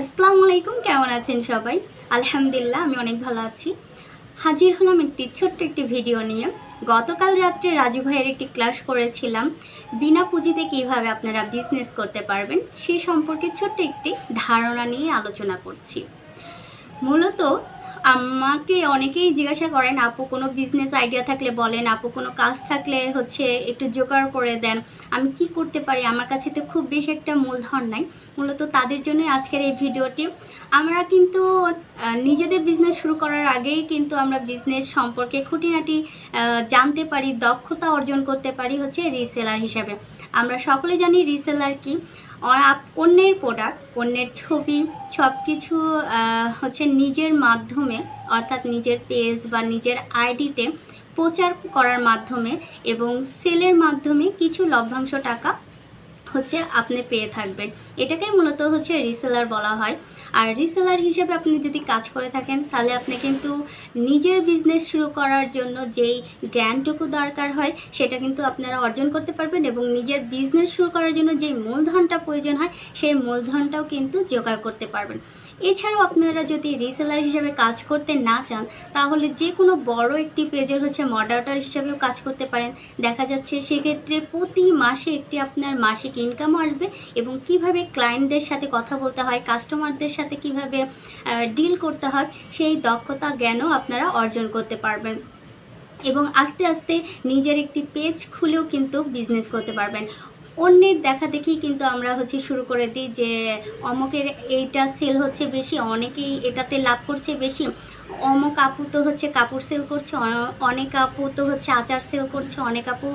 আসসালামু আলাইকুম, কেমন আছেন সবাই? আলহামদুলিল্লাহ, আমি অনেক ভালো আছি। হাজির হলাম একটি ছোট্ট একটি ভিডিও নিয়ে। গতকাল রাত্রে রাজু ভাইয়ের একটি ক্লাস করেছিলাম, বিনা পুঁজিতে কীভাবে আপনারা বিজনেস করতে পারবেন সেই সম্পর্কে ছোট্ট একটি ধারণা নিয়ে আলোচনা করছি। মূলত আমাকে অনেকেই জিজ্ঞাসা করেন, আপু, কোনো বিজনেস আইডিয়া থাকলে বলেন, আপু, কোনো কাজ থাকলে হচ্ছে একটু জোগাড় করে দেন। আমি কি করতে পারি? আমার কাছে তো খুব বেশি একটা মূলধন নাই। মূলত তাদের জন্যই আজকের এই ভিডিওটি। আমরা কিন্তু নিজেদের বিজনেস শুরু করার আগেই কিন্তু আমরা বিজনেস সম্পর্কে খুঁটিনাটি জানতে পারি, দক্ষতা অর্জন করতে পারি হচ্ছে রিসেলার হিসাবে। আমরা সকলে জানি রিসেলার কি। অন্যের প্রোডাক্ট অন্যের ছবি সব কিছু হচ্ছে নিজের মাধ্যমে, অর্থাৎ নিজের পেজ বা নিজের আইডিতে প্রচার করার মাধ্যমে এবং সেলের মাধ্যমে কিছু লভ্যাংশ টাকা হচ্ছে আপনি পেয়ে থাকবেন। এটাকেই মূলত হচ্ছে রিসেলার বলা হয়। আর রিসেলার হিসেবে আপনি যদি কাজ করে থাকেন, তাহলে আপনি কিন্তু নিজের বিজনেস শুরু করার জন্য যেই জ্ঞানটুকু দরকার হয়, সেটা কিন্তু আপনারা অর্জন করতে পারবেন এবং নিজের বিজনেস শুরু করার জন্য যেই মূলধনটা প্রয়োজন হয়, সেই মূলধনটাও কিন্তু জোগাড় করতে পারবেন। এছাড়াও আপনারা যদি রিসেলার হিসেবে কাজ করতে না চান, তাহলে যে কোনো বড় একটি পেজের হচ্ছে মডারেটর হিসেবেও কাজ করতে পারেন। দেখা যাচ্ছে সেক্ষেত্রে প্রতি মাসে একটি আপনার মাসিক ইনকামও আসবে এবং কীভাবে ক্লায়েন্টদের সাথে কথা বলতে হয় কাস্টমারদের সাথে কীভাবে ডিল করতে হয়, সেই দক্ষতা, জ্ঞানও আপনারা অর্জন করতে পারবেন। এবং আস্তে আস্তে নিজের একটি পেজ খুলেও কিন্তু বিজনেস করতে পারবেন। অন্যের দেখা দেখি কিন্তু আমরা হচ্ছে শুরু করে দিই যে অমকের এইটা সেল হচ্ছে বেশি, অনেকেই এটাতে লাভ করছে বেশি। অমক আপু তো হচ্ছে কাপড় সেল করছে অনেক আপু তো হচ্ছে আচার সেল করছে, অনেক আপু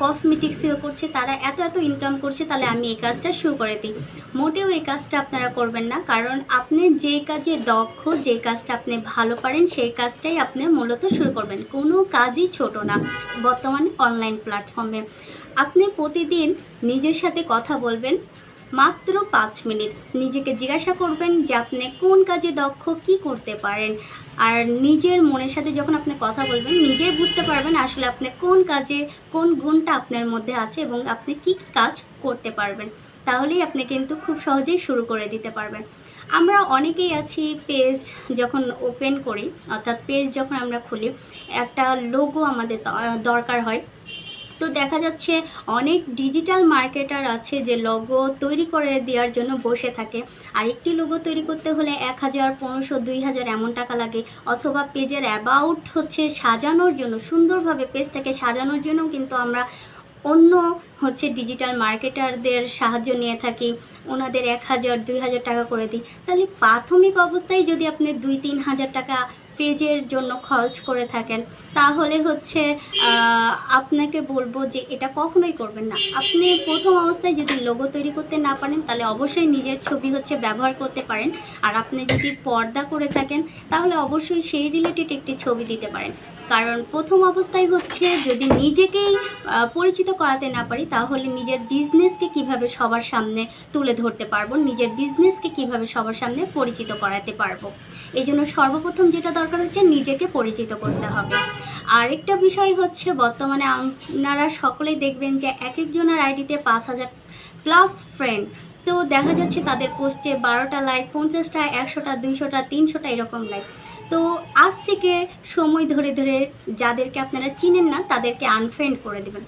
কসমেটিক সেল করছে, তারা এত এত ইনকাম করছে, তাহলে আমি এই কাজটা শুরু করে দিই। মোটেও এই কাজটা আপনারা করবেন না, কারণ আপনি যে কাজে দক্ষ, যে কাজটা আপনি ভালো পারেন, সেই কাজটাই আপনি মূলত শুরু করবেন। কোনো কাজই ছোট না বর্তমানে অনলাইন প্ল্যাটফর্মে আপনি প্রতিদিন নিজের সাথে কথা বলবেন। মাত্র পাঁচ মিনিট। নিজেকে জিজ্ঞাসা করবেন যে আপনি কোন কাজে দক্ষ, কি করতে পারেন। আর নিজের মনের সাথে যখন আপনি কথা বলবেন, নিজেই বুঝতে পারবেন আসলে আপনি কোন কাজে, কোন গুণটা আপনার মধ্যে আছে এবং আপনি কি কি কাজ করতে পারবেন। তাহলেই আপনি কিন্তু খুব সহজেই শুরু করে দিতে পারবেন। আমরা অনেকেই আছি পেজ যখন ওপেন করি, অর্থাৎ পেজ যখন আমরা খুলি, একটা লোগো আমাদের দরকার হয়। তো দেখা যাচ্ছে অনেক ডিজিটাল মার্কেটার আছে যে লোগো তৈরি করে দেওয়ার জন্য বসে থাকে। আর একটি লোগো তৈরি করতে হলে এক হাজার, পনেরোশো, দুই হাজার এমন টাকা লাগে। অথবা পেজের অ্যাবাউট হচ্ছে সাজানোর জন্য, সুন্দরভাবে পেজটাকে সাজানোর জন্য কিন্তু আমরা অন্য হচ্ছে ডিজিটাল মার্কেটারদের সাহায্য নিয়ে থাকি। ওনাদের এক হাজার, দুই হাজার টাকা করে দিই। তাহলে প্রাথমিক অবস্থায় যদি আপনি দুই, তিন হাজার টাকা পেজের জন্য খরচ করে থাকেন। তাহলে হচ্ছে আপনাকে বলব যে এটা কখনোই করবেন না। আপনি প্রথম অবস্থায় যদি লোগো তৈরি করতে না পারেন, তাহলে অবশ্যই নিজের ছবি হচ্ছে ব্যবহার করতে পারেন। আর আপনি যদি পর্দা করে থাকেন, তাহলে অবশ্যই সেই রিলেটেড একটি ছবি দিতে পারেন। কারণ প্রথম অবস্থায় হচ্ছে যদি নিজেকেই পরিচিত করাতে না পারি, তাহলে নিজের বিজনেসকে কীভাবে সবার সামনে তুলে ধরতে পারব? নিজের বিজনেসকে কীভাবে সবার সামনে পরিচিত করাতে পারব? এই জন্য সর্বপ্রথম যেটা দরকার হচ্ছে নিজেকে পরিচিত করতে হবে। আরেকটা বিষয় হচ্ছে বর্তমানে আপনারা সকলেই দেখবেন যে এক একজনের আইডিতে পাঁচ হাজার প্লাস ফ্রেন্ড তো দেখা যাচ্ছে তাদের পোস্টে বারোটা লাইক পঞ্চাশটা, একশোটা, দুইশোটা, তিনশোটা এরকম লাইক তো আজ থেকে সময় ধরে ধরে যাদেরকে আপনারা চিনেন না, তাদেরকে আনফ্রেন্ড করে দেবেন।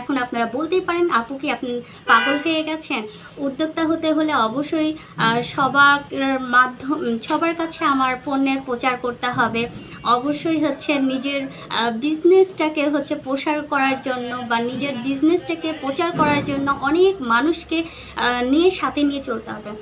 এখন আপনারা বলতেই পারেন, আপু কি আপনি পাগল হয়ে গেছেন? উদ্যোক্তা হতে হলে অবশ্যই সবার মাধ্যম, সবার কাছে আমার পণ্যের প্রচার করতে হবে। অবশ্যই হচ্ছে নিজের বিজনেসটাকে হচ্ছে প্রসার করার জন্য বা নিজের বিজনেসটাকে প্রচার করার জন্য অনেক মানুষকে নিয়ে সাথে নিয়ে চলতে হবে।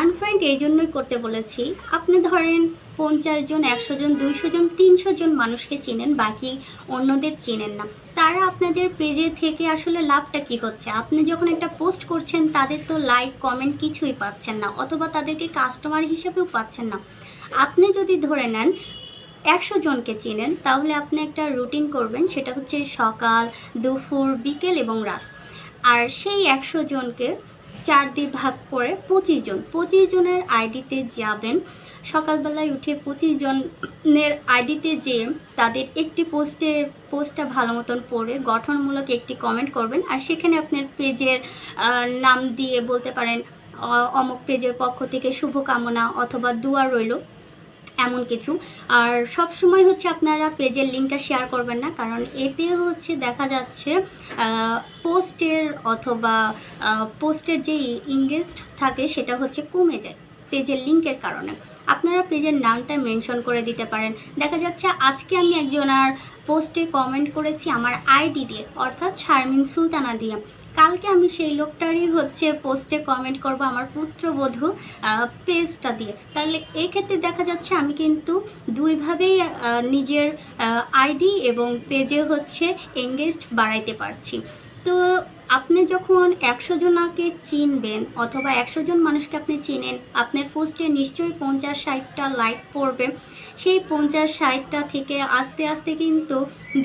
আনফ্রেন্ড এই জন্যই করতে বলেছি, আপনি ধরেন পঞ্চাশ জন, একশো জন, দুইশো জন, তিনশো জন মানুষকে চেনেন, বাকি অন্যদের চেনেন না। তারা আপনাদের পেজে থেকে আসলে লাভটা কি হচ্ছে? আপনি যখন একটা পোস্ট করছেন, তাদের তো লাইক কমেন্ট কিছুই পাচ্ছেন না, অথবা তাদেরকে কাস্টমার হিসেবেও পাচ্ছেন না। আপনি যদি ধরে নেন, একশো জনকে চেনেন, তাহলে আপনি একটা রুটিন করবেন, সেটা হচ্ছে সকাল, দুপুর, বিকেল এবং রাত। আর সেই একশো জনকে চার দিয়ে ভাগ করে পঁচিশ জন, পঁচিশ জনের আইডিতে যাবেন সকালবেলায় উঠে পঁচিশ জনের আইডিতে যেয়ে তাদের একটি পোস্টে, পোস্টটা ভালো মতন পড়ে, গঠনমূলক একটি কমেন্ট করবেন। আর সেখানে আপনার পেজের নাম দিয়ে বলতে পারেন অমুক পেজের পক্ষ থেকে শুভকামনা অথবা দুয়া রইল, এমন কিছু। আর সব সময় হচ্ছে আপনারা পেজের লিঙ্কটা শেয়ার করবেন না, কারণ এতে হচ্ছে দেখা যাচ্ছে পোস্টের অথবা পোস্টের যে ইংগেস্ট থাকে সেটা হচ্ছে কমে যায়, পেজের লিঙ্কের কারণে। আপনারা পেজের নামটা মেনশন করে দিতে পারেন। দেখা যাচ্ছে আজকে আমি একজনার পোস্টে কমেন্ট করেছি আমার আইডি দিয়ে, অর্থাৎ শারমিন সুলতানা দিয়ে। কালকে আমি সেই লোকটারই হচ্ছে পোস্টে কমেন্ট করব আমার পুত্রবধূ পেজটা দিয়ে। তাহলে এক্ষেত্রে দেখা যাচ্ছে আমি কিন্তু দুইভাবেই নিজের আইডি এবং পেজে হচ্ছে এঙ্গেজড বাড়াইতে পারছি। তো আপনি যখন একশো জনাকে চিনবেন অথবা একশো জন মানুষকে আপনি চিনেন, আপনার পোস্টে নিশ্চয়ই পঞ্চাশ ষাটটা লাইক পড়বে। সেই পঞ্চাশ ষাটটা থেকে আস্তে আস্তে কিন্তু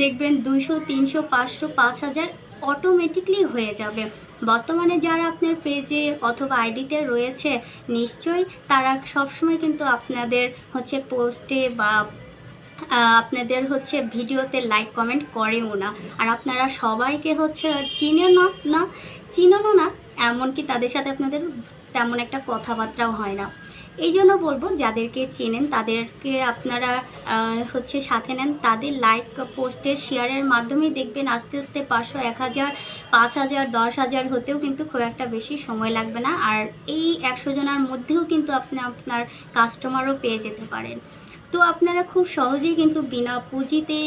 দেখবেন দুইশো, তিনশো, পাঁচশো, পাঁচ হাজার অটোমেটিকলি হয়ে যাবে। বর্তমানে যারা আপনার পেজে অথবা আইডিতে রয়েছে, নিশ্চয়ই তারা সবসময় কিন্তু আপনাদের হচ্ছে পোস্টে বা আপনাদের হচ্ছে ভিডিওতে লাইক কমেন্ট করেও না। আর আপনারা সবাইকে হচ্ছে চিনে না না চিনেনও না, এমনকি তাদের সাথে আপনাদের তেমন একটা কথাবার্তাও হয় না। এই জন্য বলব, যাদেরকে চেনেন, তাদেরকে আপনারা হচ্ছে সাথে নেন। তাদের লাইক পোস্টের শেয়ারের মাধ্যমেই দেখবেন আস্তে আস্তে পাঁচশো, এক হাজার, পাঁচ হাজার, দশ হাজার হতেও কিন্তু খুব একটা বেশি সময় লাগবে না। আর এই একশো জনের মধ্যেও কিন্তু আপনি, আপনার কাস্টমারও পেয়ে যেতে পারেন। তো আপনারা খুব সহজেই কিন্তু বিনা পুঁজিতে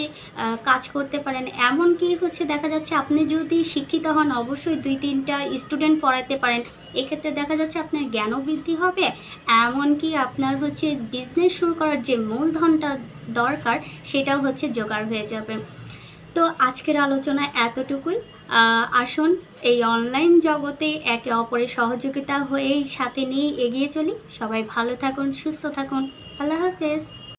কাজ করতে পারেন। এমনকি হচ্ছে দেখা যাচ্ছে আপনি যদি শিক্ষিত হন, অবশ্যই দুই তিনটা স্টুডেন্ট পড়াতে পারেন। এক্ষেত্রে দেখা যাচ্ছে আপনার জ্ঞানও বৃদ্ধি হবে। এমনকি আপনার হচ্ছে বিজনেস শুরু করার যে মূলধনটা দরকার, সেটাও হচ্ছে জোগাড় হয়ে যাবে। তো আজকের আলোচনা এতটুকুই। আসুন, এই অনলাইন জগতে একে অপরের সহযোগিতা হয়েই সাথে নিয়ে এগিয়ে চলি। সবাই ভালো থাকুন, সুস্থ থাকুন। আল্লাহ হাফেজ।